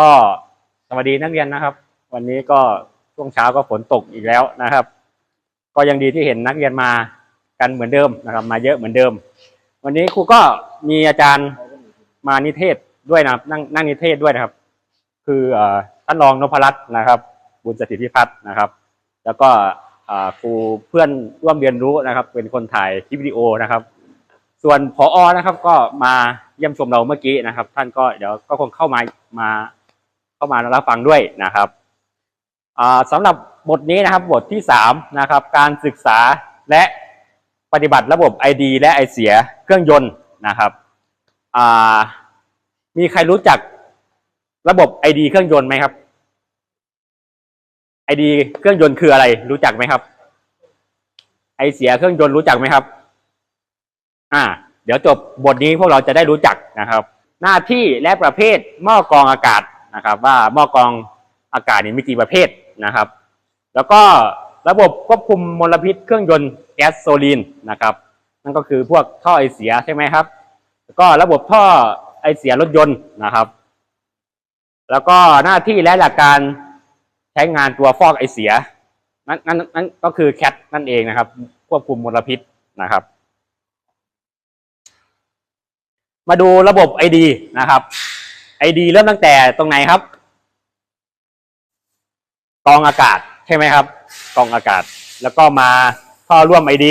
ก็สวัสดีนักเรียนนะครับ วันนี้ก็ช่วงเช้าก็ฝนตกอีกแล้วนะครับ ก็ยังดีที่เห็นนักเรียนมากันเหมือนเดิมนะครับ มาเยอะเหมือนเดิม วันนี้ครูก็มีอาจารย์มานิเทศด้วยนะครับนั่งนั่งนิเทศด้วยนะครับ คืออท่านรองนพรัตน์นะครับ บุญสถิตพิพัฒน์นะครับ แล้วก็ครูเพื่อนร่วมเรียนรู้นะครับ เป็นคนถ่ายคลิปวิดีโอนะครับ ส่วนพออนะครับก็มาเยี่ยมชมเราเมื่อกี้นะครับ ท่านก็เดี๋ยวก็คงเข้ามามา เข้ามารับฟังด้วยนะครับอ่าสำหรับบทนี้นะครับบทที่สามนะครับการศึกษาและปฏิบัติระบบ ID และไอเสียเครื่องยนต์นะครับมีใครรู้จักระบบ ID เครื่องยนต์ไหมครับ ID เครื่องยนต์คืออะไร รู้จักไหมครับ ไอเสียเครื่องยนต์รู้จักไหมครับ อ่า เดี๋ยวจบบทนี้พวกเราจะได้รู้จักนะครับ หน้าที่และประเภทหม้อกรองอากาศ นะครับ ว่าหม้อกรองอากาศนี่มีกี่ประเภทนะครับ แล้วก็ระบบควบคุมมลพิษเครื่องยนต์แก๊สโซลีนนะครับ นั่นก็คือพวกท่อไอเสียใช่ไหมครับ แล้วก็ระบบท่อไอเสียรถยนต์นะครับ แล้วก็หน้าที่และหลักการใช้งานตัวฟอกไอเสียนั่นนั่นนั่นก็คือแคทนั่นเองนะครับ ควบคุมมลพิษนะครับ มาดูระบบ ID นะครับ ID เริ่มตั้งแต่ตรงไหนครับ กองอากาศใช่ไหมครับ กองอากาศ แล้วก็มาท่อร่วม ID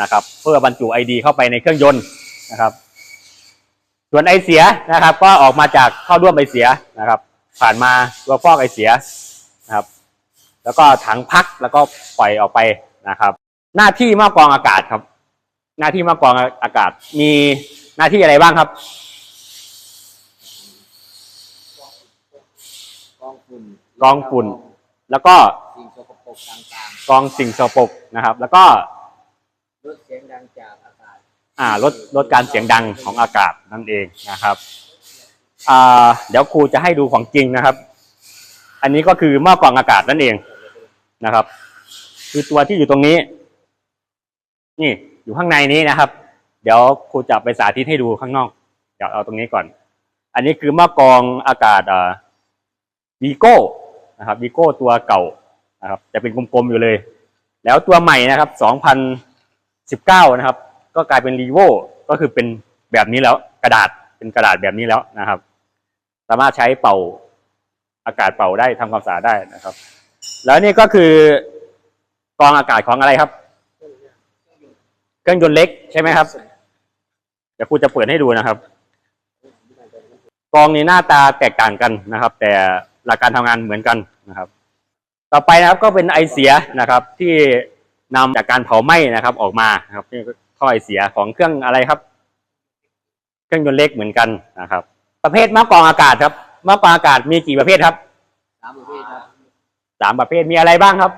นะครับ เพื่อบรรจุ ID เข้าไปในเครื่องยนต์นะครับ ส่วนไอเสียนะครับ ก็ออกมาจากท่อร่วมไอเสียนะครับ ผ่านมาตัวฟอกไอเสียนะครับ แล้วก็ถังพักแล้วก็ปล่อยออกไปนะครับ หน้าที่ม้อกรองอากาศครับ หน้าที่ม้อกรองอากาศมีหน้าที่อะไรบ้างครับ กองฝุ่น กรองฝุ่น แล้วก็สิ่งสกปรกต่างกรองสิ่งสกปรกนะครับ แล้วก็ๆลดเสียงดังจากอากาศอ่าลดลดการเสียงดังของอากาศนั่นเองนะครับอ่าเดี๋ยวครูจะให้ดูของจริงนะครับ อันนี้ก็คือหม้อกรองอากาศนั่นเองนะครับ คือตัวที่อยู่ตรงนี้ นี่อยู่ข้างในนี้นะครับ เดี๋ยวครูจะไปสาธิตให้ดูข้างนอก เดี๋ยวเอาตรงนี้ก่อน อันนี้คือหม้อกรองอากาศอ่าวีโก้ นะครับวีโก้ตัวเก่านะครับจะเป็นกลมๆอยู่เลย แล้วตัวใหม่นะครับ 2019 นะครับ ก็กลายเป็นรีโวก็คือเป็นแบบนี้แล้วกระดาษเป็นกระดาษแบบนี้แล้วนะครับ สามารถใช้เป่าอากาศเป่าได้ทำความสะอาดได้นะครับ แล้วนี่ก็คือกรองอากาศของอะไรครับ เครื่องยนต์เล็กใช่ไหมครับเดี๋ยวครูจะเปิดให้ดูนะครับกรองนี้หน้าตาแตกต่างกันนะครับ แต่ หลักการทำงานเหมือนกันนะครับ ต่อไปนะครับก็เป็นไอเสียนะครับ ที่นำจากการเผาไหม้นะครับ ออกมานะครับนี่ก็ท่อไอเสียของเครื่องอะไรครับ เครื่องยนต์เล็กเหมือนกันนะครับ ประเภทหม้อกรองอากาศครับหม้อกรองอากาศมีกี่ประเภทครับสามประเภทครับสามประเภทมีอะไรบ้างครับ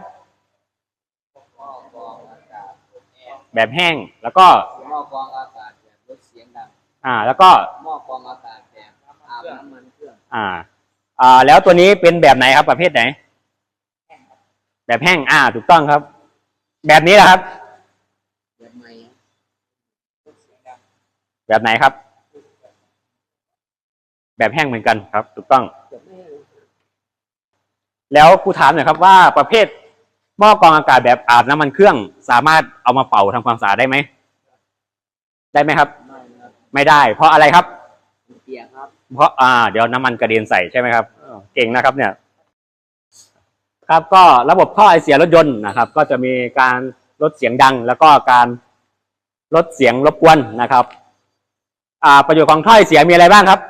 หม้อกรองอากาศแอร์แบบแห้งแล้วก็หม้อกรองอากาศแบบลดเสียงดังอ่า แล้วก็หม้อกรองอากาศแบบอาบน้ำมันเครื่อง อ่า อ่า แล้วตัวนี้เป็นแบบไหนครับประเภทไหน แบบแห้งอ่า ถูกต้องครับ แบบนี้แหละครับ แบบใหม่ลดเสียงดังแบบไหนครับ แบบแห้งเหมือนกันครับ ถูกต้องแบบไม่แล้วครูถามหน่อยครับว่าประเภทหม้อกรองอากาศแบบอาบน้ำมันเครื่อง สามารถเอามาเป่าทำความสะอาดได้ไหมได้ไหมครับ ไม่ครับไม่ได้ เพราะอะไรครับมันเปียกครับ เพราะอ่า เดี๋ยวน้ำมันกระเด็นใส่ใช่ไหมครับอ้าว เก่งนะครับเนี่ย ครับก็ระบบท่อไอเสียรถยนต์นะครับ ก็จะมีการลดเสียงดัง แล้วก็การลดเสียงรบกวนนะครับ อ่าประโยชน์ของท่อไอเสียมีอะไรบ้างครับ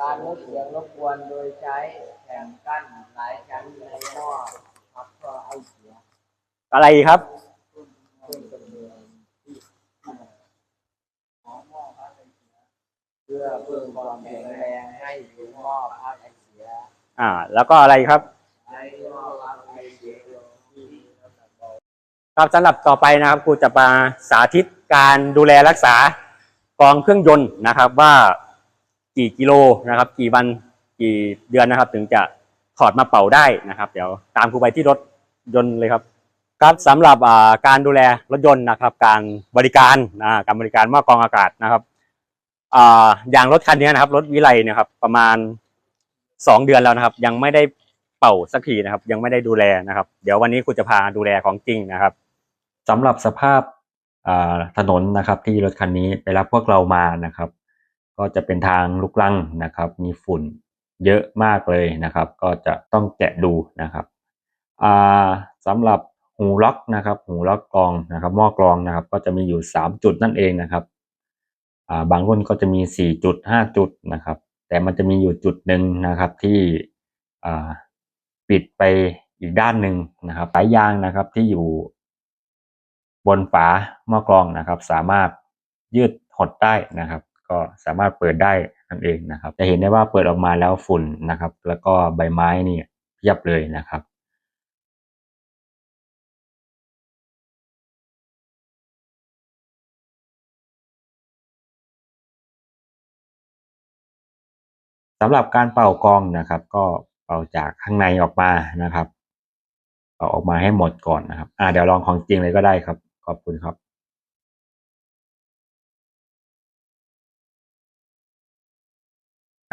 การลดเสียงรบกวนโดยใช้แผ่นกั้นหลายชั้นในหม้อพับท่อไอเสีย อะไรอีกครับ เพิ่มจำนวนที่ของหม้อพักไอเสีย เพื่อเพิ่มความแข็งแรงให้ถึงหม้อพักไอเสีย อ่า แล้วก็อะไรครับใช้หม้อพักไอเสียที่น้ำหนักเบาครับสำหรับต่อไปนะครับครูจะมาสาธิตการดูแลรักษากรองเครื่องยนต์นะครับ ว่ากี่กิโลนะครับ กี่วันกี่เดือนนะครับ ถึงจะถอดมาเป่าได้นะครับ เดี๋ยวตามครูไปที่รถยนต์เลยครับ ครับสำหรับอ่าการดูแลรถยนต์นะครับ การบริการอ่าการบริการหม้อกรองอากาศนะครับ อ่าย่างรถคันนี้นะครับ รถวิไลเนี่ยครับ ประมาณสองเดือนแล้วนะครับ ยังไม่ได้เป่าสักทีนะครับ ยังไม่ได้ดูแลนะครับ เดี๋ยววันนี้ครูจะพาดูแลของจริงนะครับสำหรับสภาพถนนนะครับที่รถคันนี้ไปรับพวกเรามานะครับ ก็จะเป็นทางลุกลังนะครับ มีฝุ่นเยอะมากเลยนะครับ ก็จะต้องแกะดูนะครับอ่าสำหรับหูล็อกนะครับ หูล็อกกรองนะครับหม้อกรองนะครับ ก็จะมีอยู่สามจุดนั่นเองนะครับ บางรุ่นก็จะมีสี่จุดห้าจุดนะครับ แต่มันจะมีอยู่จุดหนึ่งนะครับที่ปิดไปอีกด้านหนึ่งนะครับสายยางนะครับที่อยู่บนฝาหม้อกรองนะครับ สามารถยืดหดได้นะครับ ก็สามารถเปิดได้นั่นเองนะครับ จะเห็นได้ว่าเปิดออกมาแล้วฝุ่นนะครับ แล้วก็ใบไม้นี่เพียบเลยนะครับ สำหรับการเป่ากองนะครับ ก็เป่าจากข้างในออกมานะครับเป่าออกมาให้หมดก่อนนะครับ อ่าเดี๋ยวลองของจริงเลยก็ได้ครับ ขอบคุณครับ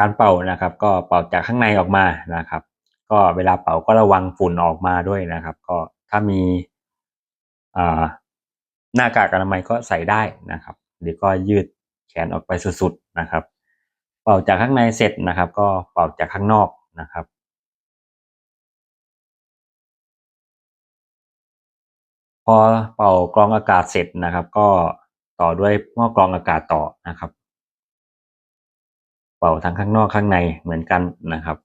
การเป่านะครับ ก็เป่าจากข้างในออกมานะครับ ก็เวลาเป่าก็ระวังฝุ่นออกมาด้วยนะครับ ก็ถ้ามีหน้ากากอนามัยก็ใส่ได้นะครับ หรือก็ยืดแขนออกไปสุดๆนะครับ เป่าจากข้างในเสร็จนะครับ ก็เป่าจากข้างนอกนะครับพอเป่ากรองอากาศเสร็จนะครับ ก็ต่อด้วยหม้อกรองอากาศต่อนะครับ เป่าทั้งข้างนอกข้างในเหมือนกันนะครับ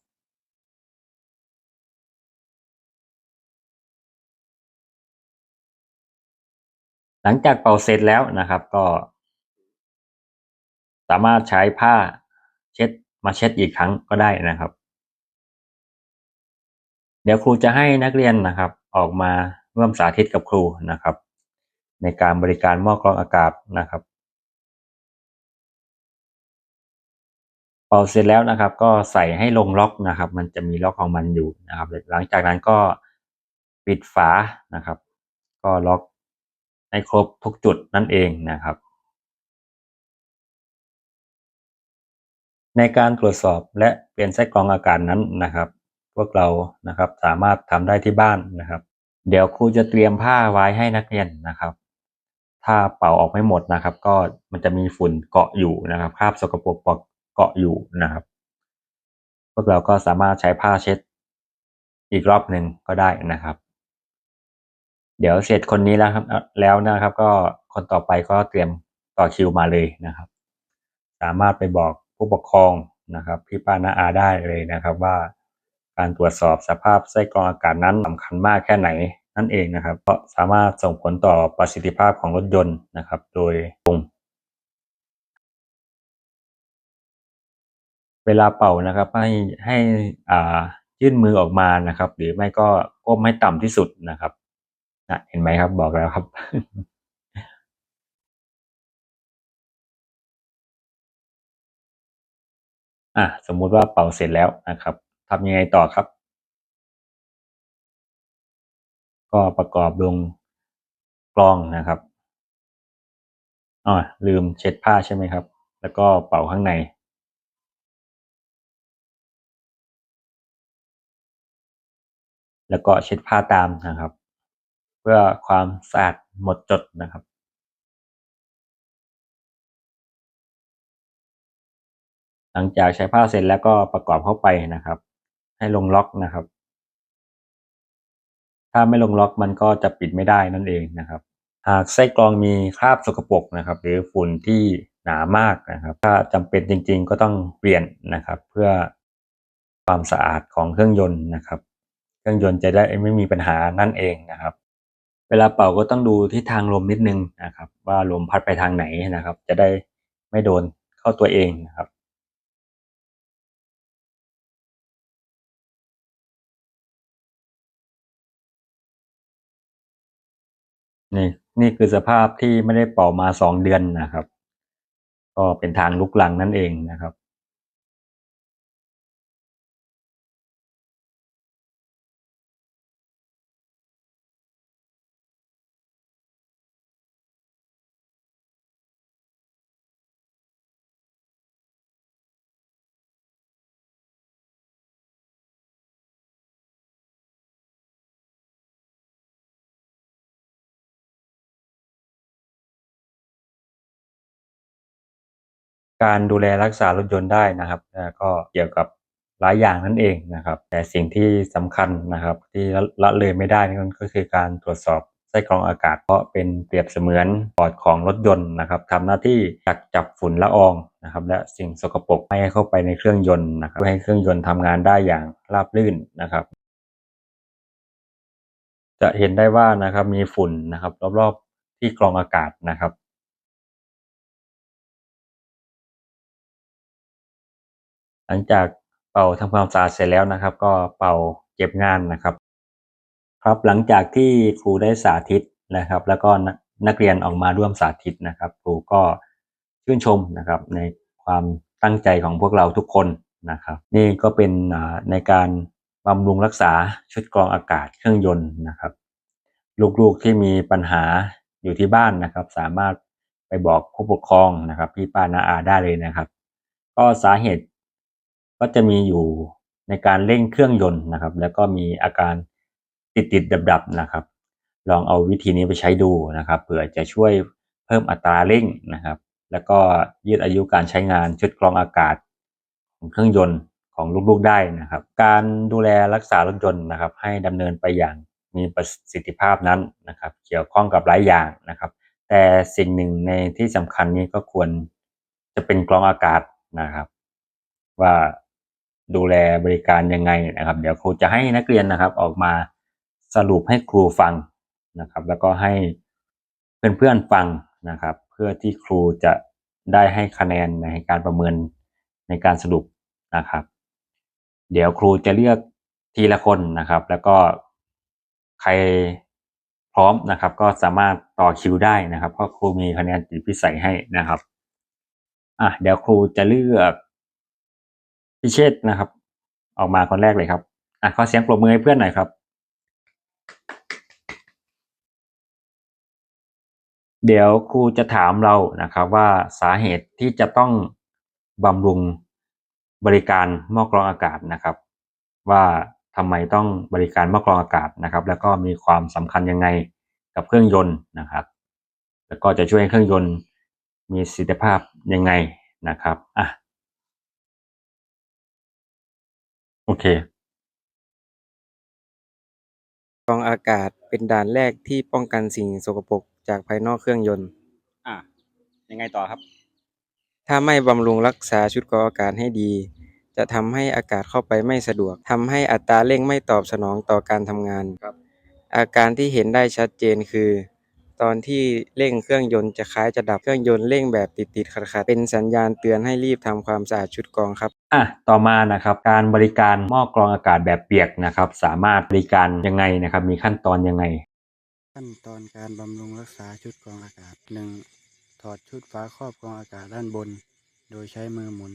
หลังจากเป่าเสร็จแล้วนะครับ ก็ สามารถใช้ผ้า ช็ดมาเช็ดอีกครั้งก็ได้นะครับ เดี๋ยวครูจะให้นักเรียนนะครับ ออกมาร่วมสาธิตกับครูนะครับ ในการบริการหม้อกรองอากาศนะครับเป่าเสร็จแล้วนะครับ ก็ใส่ให้ลงล็อกนะครับ มันจะมีล็อกของมันอยู่นะครับ หลังจากนั้นก็ปิดฝานะครับ ก็ล็อกให้ครบทุกจุดนั่นเองนะครับ ในการตรวจสอบและเปลี่ยนไส้กรองอากาศนั้นนะครับ พวกเรานะครับสามารถทำได้ที่บ้านนะครับ เดี๋ยวครูจะเตรียมผ้าไว้ให้นักเรียนนะครับ ถ้าเป่าออกไม่หมดนะครับ ก็มันจะมีฝุ่นเกาะอยู่นะครับคราบสกปรกเกาะอยู่นะครับ พวกเราก็สามารถใช้ผ้าเช็ด อีกรอบหนึ่งก็ได้นะครับ เดี๋ยวเสร็จคนนี้แล้วครับแล้วนะครับ ก็คนต่อไปก็เตรียมต่อคิวมาเลยนะครับ สามารถไปบอก ผู้ปกครองนะครับพี่ป้าน้าอาได้เลยนะครับ ว่าการตรวจสอบสภาพไส้กรองอากาศนั้นสำคัญมากแค่ไหนนั่นเองนะครับ เพราะสามารถส่งผลต่อประสิทธิภาพของรถยนต์นะครับ โดยตรงเวลาเป่านะครับให้ให้อ่ายื่นมือออกมานะครับ หรือไม่ก็ก้มให้ต่ำที่สุดนะครับนะเห็นไหมครับบอกแล้วครับ อะสมมุติว่าเป่าเสร็จแล้วนะครับทำยังไงต่อครับ ก็ประกอบลงกรองนะครับอ๋อลืมเช็ดผ้าใช่ไหมครับ แล้วก็เป่าข้างในแล้วก็เช็ดผ้าตามนะครับ เพื่อความสะอาดหมดจดนะครับ ลังจากใช้ผ้าเสร็จแล้วก็ประกอบเข้าไปนะครับ ให้ลงล็อกนะครับ ถ้าไม่ลงล็อกมันก็จะปิดไม่ได้นั่นเองนะครับ หากไส้กรองมีคราบสกปรกนะครับ หรือฝุ่นที่หนามากนะครับ ถ้าจำเป็นจริง ๆ ก็ต้องเปลี่ยนนะครับ เพื่อความสะอาดของเครื่องยนต์นะครับ เครื่องยนต์จะได้ไม่มีปัญหานั่นเองนะครับ เวลาเป่าก็ต้องดูที่ทางลมนิดนึงนะครับ ว่าลมพัดไปทางไหนนะครับ จะได้ไม่โดนเข้าตัวเองนะครับ นี่นี่คือสภาพที่ไม่ได้เป่ามาสองเดือนนะครับ ก็เป็นทางลุกลังนั่นเองนะครับ การดูแลรักษารถยนต์ได้นะครับนะก็เกี่ยวกับหลายอย่างนั่นเองนะครับ แต่สิ่งที่สำคัญนะครับ ที่ละละเลยไม่ได้นั่นก็คือการตรวจสอบไส้กรองอากาศ เพราะเป็นเปรียบเสมือนปอดของรถยนต์นะครับทำหน้าที่กักจับฝุ่นละอองนะครับ และสิ่งสกปรกไม่ให้เข้าไปในเครื่องยนต์นะครับเพื่อให้เครื่องยนต์ทำงานได้อย่างราบรื่นนะครับ จะเห็นได้ว่านะครับมีฝุ่นนะครับ รอบๆที่กรองอากาศนะครับ หลังจากเป่าทำความสะอาดเสร็จแล้วนะครับ ก็เป่าเก็บงานนะครับ ครับหลังจากที่ครูได้สาธิตนะครับ แล้วก็นักนักเรียนออกมาร่วมสาธิตนะครับ ครูก็ชื่นชมนะครับในความตั้งใจของพวกเราทุกคนนะครับ นี่ก็เป็นในการบำรุงรักษาชุดกรองอากาศเครื่องยนต์นะครับ ลูกๆที่มีปัญหาอยู่ที่บ้านนะครับ สามารถไปบอกผู้ปกครองนะครับ พี่ป้านาอาได้เลยนะครับ ก็สาเหตุ ก็จะมีอยู่ในการเร่งเครื่องยนต์นะครับ แล้วก็มีอาการติดติดดับดับนะครับ ลองเอาวิธีนี้ไปใช้ดูนะครับเผื่อจะช่วยเพิ่มอัตราเร่งนะครับ แล้วก็ยืดอายุการใช้งานชุดกรองอากาศของเครื่องยนต์ของลูกๆได้นะครับ การดูแลรักษารถยนต์นะครับ ให้ดำเนินไปอย่างมีประสิทธิภาพนั้นนะครับ เกี่ยวข้องกับหลายอย่างนะครับ แต่สิ่งหนึ่งในที่สำคัญนี้ก็ควรจะเป็นกรองอากาศนะครับ ว่า ดูแลบริการยังไงนะครับ เดี๋ยวครูจะให้นักเรียนนะครับ ออกมาสรุปให้ครูฟังนะครับ แล้วก็ให้เพื่อนๆฟังนะครับ เพื่อที่ครูจะได้ให้คะแนนในการประเมินในการสรุปนะครับ เดี๋ยวครูจะเลือกทีละคนนะครับ แล้วก็ใครพร้อมนะครับ ก็สามารถต่อคิวได้นะครับเพราะครูมีคะแนนติดพิเศษให้นะครับอะเดี๋ยวครูจะเลือก พิเชษฐ์นะครับ ออกมาคนแรกเลยครับอะขอเสียงปรบมือให้เพื่อนหน่อยครับ เดี๋ยวครูจะถามเรานะครับ ว่าสาเหตุที่จะต้องบำรุงบริการหม้อกรองอากาศนะครับ ว่าทำไมต้องบริการหม้อกรองอากาศนะครับ แล้วก็มีความสำคัญยังไงกับเครื่องยนต์นะครับ แล้วก็จะช่วยให้เครื่องยนต์มีสิทธิภาพยังไงนะครับอะ โอเค กรองอากาศเป็นด่านแรกที่ป้องกันสิ่งสกปรกจากภายนอกเครื่องยนต์ อะยังไงต่อครับ ถ้าไม่บำรุงรักษาชุดกรองอากาศให้ดี จะทำให้อากาศเข้าไปไม่สะดวกทำให้อัตราเร่งไม่ตอบสนองต่อการทำงาน ครับ อาการที่เห็นได้ชัดเจนคือ ตอนที่เร่งเครื่องยนต์จะคล้ายจะดับเครื่องยนต์เร่งแบบติดๆขัดๆเป็นสัญญาณเตือนให้รีบทำความสะอาดชุดกรองครับอะต่อมานะครับการบริการหม้อกรองอากาศแบบเปียกนะครับ สามารถบริการยังไงนะครับ มีขั้นตอนยังไง ขั้นตอนการบำรุงรักษาชุดกรองอากาศ 1. ถอดชุดฝาครอบกรองอากาศด้านบน โดยใช้มือหมุน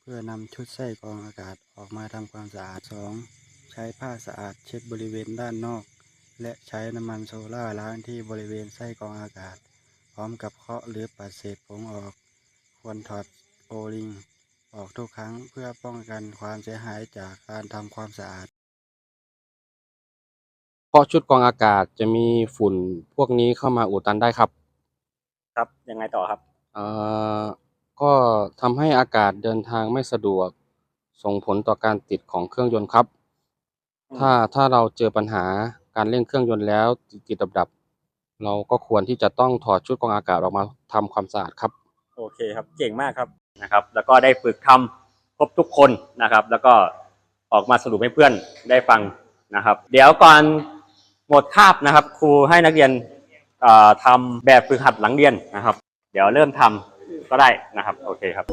เพื่อนำชุดไส้กรองอากาศออกมาทำความสะอาด 2. ใช้ผ้าสะอาดเช็ดบริเวณด้านนอก และใช้น้ำมันโซล่าล้างที่บริเวณไส้กรองอากาศ พร้อมกับเคาะหรือปัดเศษผงออก ควรถอดโอลิงออกทุกครั้งเพื่อป้องกันความเสียหายจากการทำความสะอาด เพราะชุดกรองอากาศจะมีฝุ่นพวกนี้เข้ามาอุดตันได้ครับ ครับยังไงต่อครับ เอ่อก็ทำให้อากาศเดินทางไม่สะดวก ส่งผลต่อการติดของเครื่องยนต์ครับอืมถ้าถ้าเราเจอปัญหา การเร่งเครื่องยนต์แล้วติดดับดับๆเราก็ควรที่จะต้องถอดชุดกรองอากาศออกมาทำความสะอาดครับ โอเคครับเก่งมากครับนะครับ แล้วก็ได้ฝึกทำครบทุกคนนะครับ แล้วก็ออกมาสรุปให้เพื่อนได้ฟังนะครับ เดี๋ยวก่อนหมดคาบนะครับ ครูให้นักเรียนเอ่อทำแบบฝึกหัดหลังเรียนนะครับ เดี๋ยวเริ่มทำก็ได้นะครับ โอเคครับ